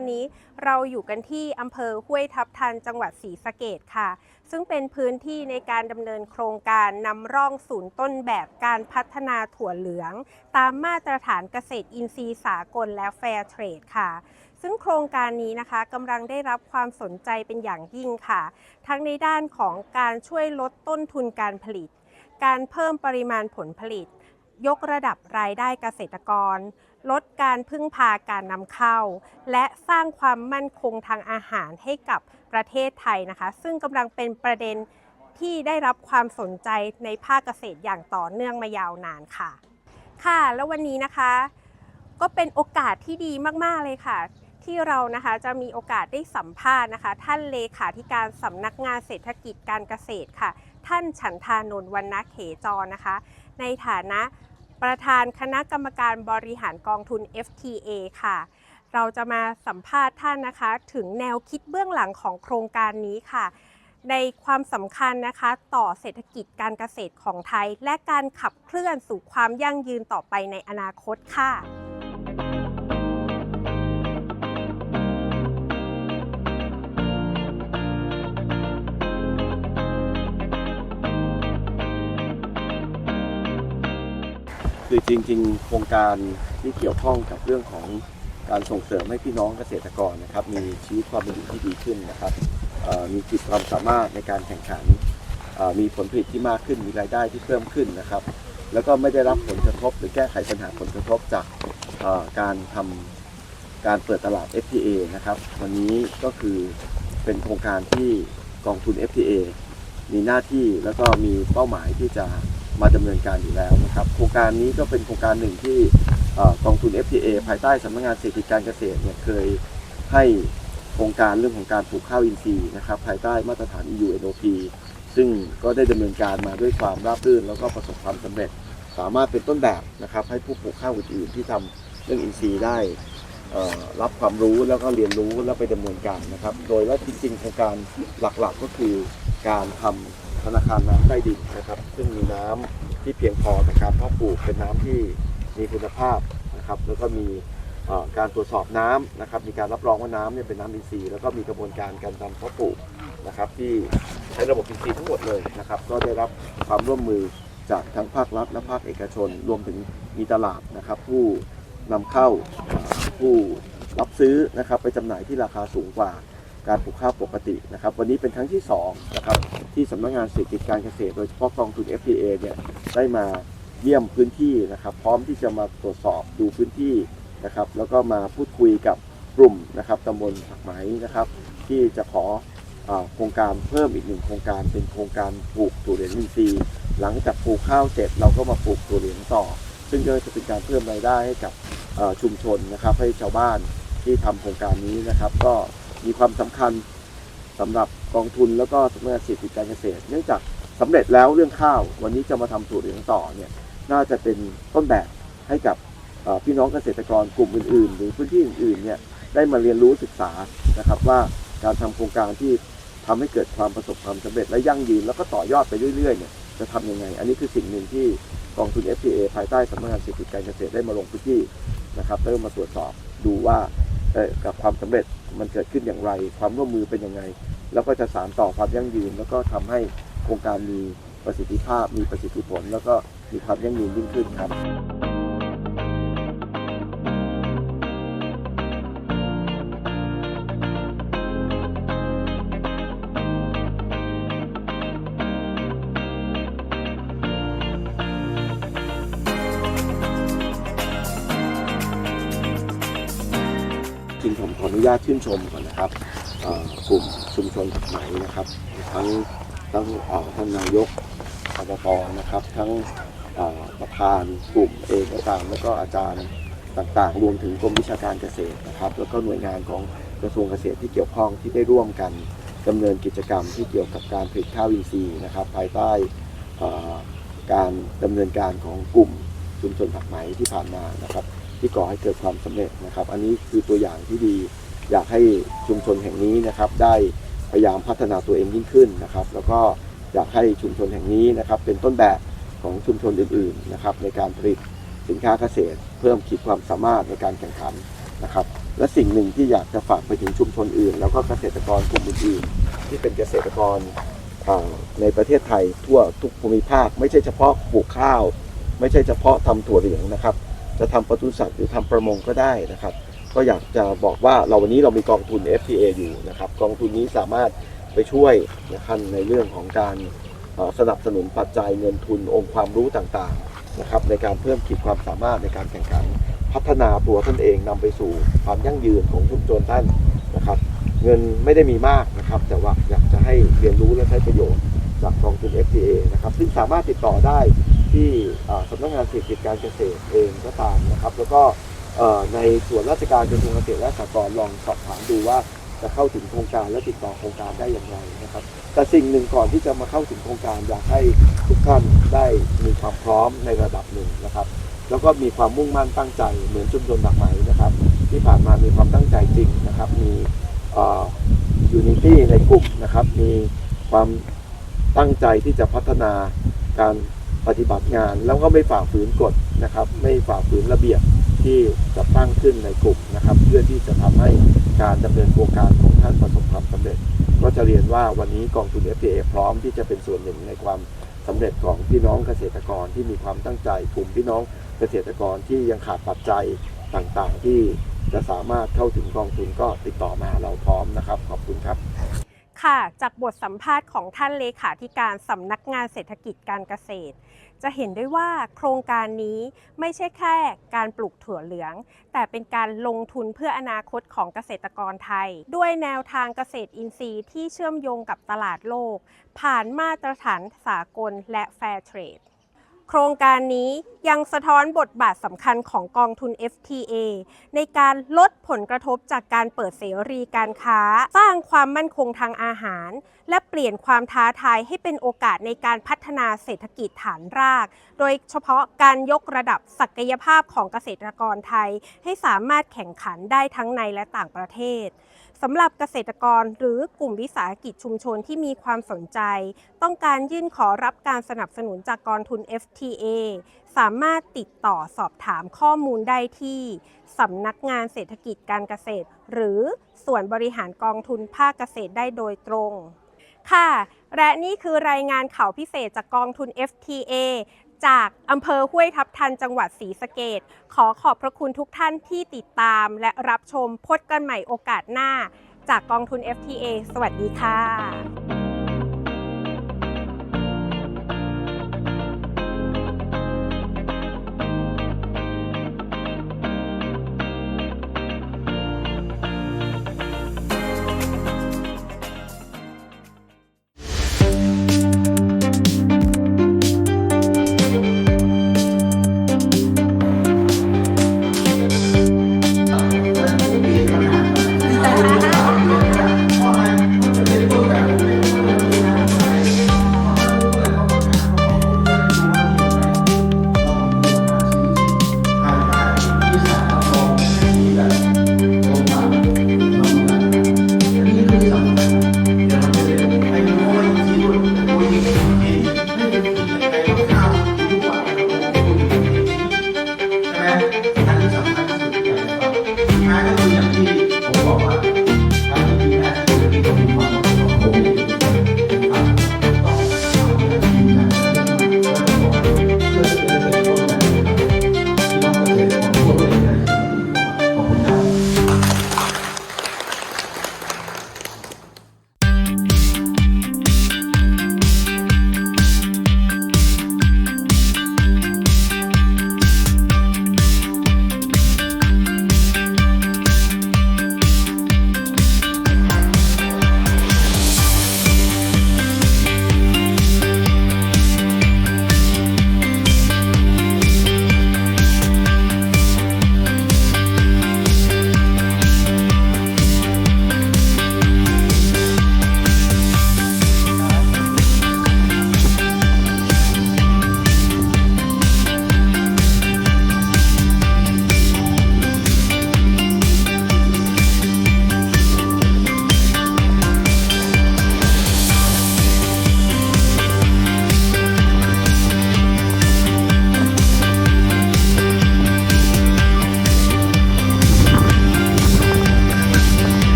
อนนี้เราอยู่กันที่อำเภอห้วยทับทันจังหวัดศรีสะเกดค่ะ ซึ่งเป็นพื้นที่ในการดำเนินโครงการนำร่องศูนย์ต้นแบบการพัฒนาถั่วเหลือง ตามมาตรฐานเกษตรอินทรีย์สากลและแฟร์เทรดค่ะซึ่งโครงการนี้นะคะกำลังได้รับความสนใจเป็นอย่างยิ่งค่ะ ทั้งในด้านของการช่วยลดต้นทุนการผลิต การเพิ่มปริมาณผลผลิต ยกระดับรายได้เกษตรกร ลดการพึ่งพาการนำเข้า และสร้างความมั่นคงทางอาหารให้กับประเทศไทยนะคะ ซึ่งกำลังเป็นประเด็นที่ได้รับความสนใจในภาคเกษตรอย่างต่อเนื่องมายาวนานค่ะ ค่ะ แล้ววันนี้นะคะ ก็เป็นโอกาสที่ดีมาก ๆ เลยค่ะ ที่เรานะคะจะมีโอกาสได้สัมภาษณ์นะคะ ท่านเลขาธิการสำนักงานเศรษฐกิจการเกษตรค่ะ ท่านฉันทานนท์วรรณเขจรนะคะ ในฐานะ ประธานคณะกรรมการบริหารกองทุน FTA ค่ะ เราจะมาสัมภาษณ์ท่านนะคะ ถึงแนวคิดเบื้องหลังของโครงการนี้ค่ะ ในความสำคัญนะคะต่อเศรษฐกิจการเกษตรของไทย และการขับเคลื่อนสู่ความยั่งยืนต่อไปในอนาคตค่ะ คือจริงๆ โครงการที่เกี่ยวข้องกับเรื่องของการส่งเสริมให้พี่น้องเกษตรกรนะครับ มีชีวิตความเป็นอยู่ที่ดีขึ้นนะครับมีขีดความสามารถในการแข่งขันมีผลผลิตที่มากขึ้นมีรายได้ที่เพิ่มขึ้นนะครับ แล้วก็ไม่ได้รับผลกระทบหรือแก้ไขปัญหาผลกระทบจากการทำการเปิดตลาด FTA นะครับ วันนี้ก็คือเป็นโครงการที่กองทุน FTA มีหน้าที่แล้วก็มีเป้าหมายที่จะ มาดำเนินการอยู่แล้วนะครับ โครงการนี้ก็เป็นโครงการหนึ่งที่กองทุน FTA ภายใต้สำนักงานเศรษฐกิจการเกษตรเนี่ยเคยให้โครงการเรื่องของการปลูกข้าวอินทรีย์นะครับภายใต้มาตรฐาน EU NOP ซึ่งก็ได้ดำเนินการมาด้วยความราบรื่น แล้วก็ประสบความสำเร็จ สามารถเป็นต้นแบบนะครับให้ผู้ปลูกข้าวอื่นๆที่ทำเรื่องอินทรีย์ได้รับความรู้แล้วก็เรียนรู้แล้วไปดำเนินการนะครับ โดยและจริงๆโครงการหลักๆก็คือการทำ ธนาคารน้ำใต้ดินนะครับ ซึ่งมีน้ำที่เพียงพอต่อการเพาะปลูกเป็นน้ำที่มีคุณภาพนะครับ แล้วก็มีการตรวจสอบน้ำนะครับ มีการรับรองว่าน้ำเนี่ยเป็นน้ำอินทรีย์แล้วก็มีกระบวนการการทำเพาะปลูกนะครับ ที่ใช้ระบบอินทรีย์ทั้งหมดเลยนะครับ ก็ได้รับความร่วมมือจากทั้งภาครัฐและภาคเอกชน รวมถึงมีตลาดนะครับ ผู้นำเข้าอ่าผู้รับซื้อนะครับ ไปจำหน่ายที่ราคาสูงกว่า การปลูกข้าวปกตินะครับวันนี้เป็นครั้งที่2นะครับที่สำนักงานเศรษฐกิจการเกษตร โดยเฉพาะกองทุน FTA เนี่ยได้มาเยี่ยมพื้นที่นะครับ พร้อมที่จะมาตรวจสอบดูพื้นที่นะครับ แล้วก็มาพูดคุยกับกลุ่มนะครับตำบลผักไหมนะครับ ที่จะขออโครงการเพิ่มอีกหนึ่งโครงการเป็นโครงการปลูกถั่วเหลืองอินทรีย์หลังจากปลูกข้าวเสร็จเราก็มาปลูกถั่วเหลืองต่อ ซึ่งก็จะเป็นการเพิ่มรายได้ให้กับชุมชนนะครับ ให้ชาวบ้านที่ทำโครงการนี้นะครับ ก็ มีความสำคัญสำหรับกองทุนแล้วก็สำนักงานเศรษฐกิจการเกษตร เนื่องจากสำเร็จแล้วเรื่องข้าว วันนี้จะมาทำถั่วเหลืองต่อเนี่ยน่าจะเป็นต้นแบบให้กับพี่น้องเกษตรกรกลุ่มอื่น ๆ หรือพื้นที่อื่นๆเนี่ยได้มาเรียนรู้ศึกษานะครับว่าการทำโครงการที่ทำให้เกิดความประสบความสำเร็จและยั่งยืน แล้วก็ต่อยอดไปเรื่อยๆเนี่ยจะทำยังไง อันนี้คือสิ่งหนึ่งที่กองทุน FTA ภายใต้สำนักงานเศรษฐกิจการเกษตรได้มาลงพื้นที่นะครับเริ่มมาตรวจสอบดูว่า กับความสำเร็จมันเกิดขึ้นอย่างไร ความร่วมมือเป็นยังไง แล้วก็จะสานต่อความยั่งยืน แล้วก็ทำให้โครงการมีประสิทธิภาพ มีประสิทธิผล แล้วก็มีความยั่งยืนยิ่งขึ้นครับ นุญาตชื่นชมก่อนนะครับกลุ่มชุมชนผักไหมนะครับ ทั้งทั้งเอ่อท่านนายกอบตนะครับ ทั้งประธานกลุ่มเองก็ตามแล้วก็อาจารย์ต่างๆ รวมถึงกรมวิชาการเกษตรนะครับ แล้วก็หน่วยงานของกระทรวงเกษตรที่เกี่ยวข้องที่ได้ร่วมกันดำเนินกิจกรรมที่เกี่ยวกับการผลิตข้าวอินทรีย์นะครับ ภายใต้การดำเนินการของกลุ่มชุมชนผักไหมที่ผ่านมานะครับ ที่ก่อให้เกิดความสำเร็จนะครับ อันนี้คือตัวอย่างที่ดี อยากให้ชุมชนแห่งนี้นะครับได้พยายามพัฒนาตัวเองยิ่งขึ้นนะครับ แล้วก็อยากให้ชุมชนแห่งนี้นะครับเป็นต้นแบบของชุมชนอื่นๆนะครับในการผลิตสินค้าเกษตร เพิ่มขีดความสามารถในการแข่งขันนะครับ และสิ่งหนึ่งที่อยากจะฝากไปถึงชุมชนอื่น แล้วก็เกษตรกรกลุ่มอื่นๆที่เป็นเกษตรกรในประเทศไทยทั่วทุกภูมิภาค ไม่ใช่เฉพาะปลูกข้าว ไม่ใช่เฉพาะทำถั่วเหลืองนะครับ จะทำปศุสัตว์หรือทำประมงก็ได้นะครับ ก็อยากจะบอกว่าเราวันนี้เรามีกองทุน FTA อยู่นะครับกองทุนนี้สามารถไปช่วยนะครับในเรื่องของการสนับสนุนปัจจัยเงินทุนองค์ความรู้ต่างๆนะครับในการเพิ่มขีดความสามารถในการแข่งขัน พัฒนาตัวท่านเองนำไปสู่ความยั่งยืนของชุมชนท่านนะครับ เงินไม่ได้มีมากนะครับ แต่ว่าอยากจะให้เรียนรู้และใช้ประโยชน์จากกองทุน FTA นะครับซึ่งสามารถติดต่อได้ที่สำนักงานเศรษฐกิจการเกษตรเองก็ตามนะครับ แล้วก็ ในส่วนราชการกระทรวงเกษตรและสหกรณ์ลองสอบถามดูว่าจะเข้าถึงโครงการและติดต่อโครงการได้อย่างไรนะครับ แต่สิ่งหนึ่งก่อนที่จะมาเข้าถึงโครงการอยากให้ทุกท่านได้มีความพร้อมในระดับหนึ่งนะครับ แล้วก็มีความมุ่งมั่นตั้งใจเหมือนชุมชนหลักไหมนะครับ ที่ผ่านมามีความตั้งใจจริงนะครับ มียูนิตี้ในกลุ่มนะครับ มีความตั้งใจที่จะพัฒนาการปฏิบัติงาน แล้วก็ไม่ฝ่าฝืนกฎนะครับ ไม่ฝ่าฝืนระเบียบ ที่จะตั้งขึ้นในกลุ่มนะครับ เพื่อที่จะทำให้การดำเนินโครงการของท่านประสบความสำเร็จ ก็จะเรียนว่าวันนี้กองทุน FTA พร้อมที่จะเป็นส่วนหนึ่งในความสำเร็จของพี่น้องเกษตรกรที่มีความตั้งใจกลุ่มพี่น้องเกษตรกรที่ยังขาดปัจจัยต่างๆ ที่จะสามารถเข้าถึงกองทุนก็ติดต่อมาเราพร้อมนะครับ ขอบคุณครับ ค่ะ จากบทสัมภาษณ์ของท่านเลขาธิการสำนักงานเศรษฐกิจการเกษตร จะเห็นได้ว่าโครงการนี้ไม่ใช่แค่การปลูกถั่วเหลือง แต่เป็นการลงทุนเพื่ออนาคตของเกษตรกรไทย ด้วยแนวทางเกษตรอินทรีย์ที่เชื่อมโยงกับตลาดโลก ผ่านมาตรฐานสากลและแฟร์เทรด โครงการนี้ยังสะท้อนบทบาทสำคัญของกองทุน FTA ในการลดผลกระทบจากการเปิดเสรีการค้า สร้างความมั่นคงทางอาหาร และเปลี่ยนความท้าทายให้เป็นโอกาสในการพัฒนาเศรษฐกิจฐานราก โดยเฉพาะการยกระดับศักยภาพของเกษตรกรไทย ให้สามารถแข่งขันได้ทั้งในและต่างประเทศ สำหรับเกษตรกรหรือกลุ่มวิสาหกิจชุมชนที่มีความสนใจ ต้องการยื่นขอรับการสนับสนุนจากกองทุน FTA สามารถติดต่อสอบถามข้อมูลได้ที่สำนักงานเศรษฐกิจการเกษตร หรือส่วนบริหารกองทุนภาคเกษตรได้โดยตรง ค่ะ และนี่คือรายงานข่าวพิเศษจากกองทุน FTA จากอำเภอห้วยทับทันจังหวัดศรีสะเกดขอขอบพระคุณทุกท่านที่ติดตามและรับชมพดกันใหม่โอกาสหน้า จากกองทุน FTA สวัสดีค่ะ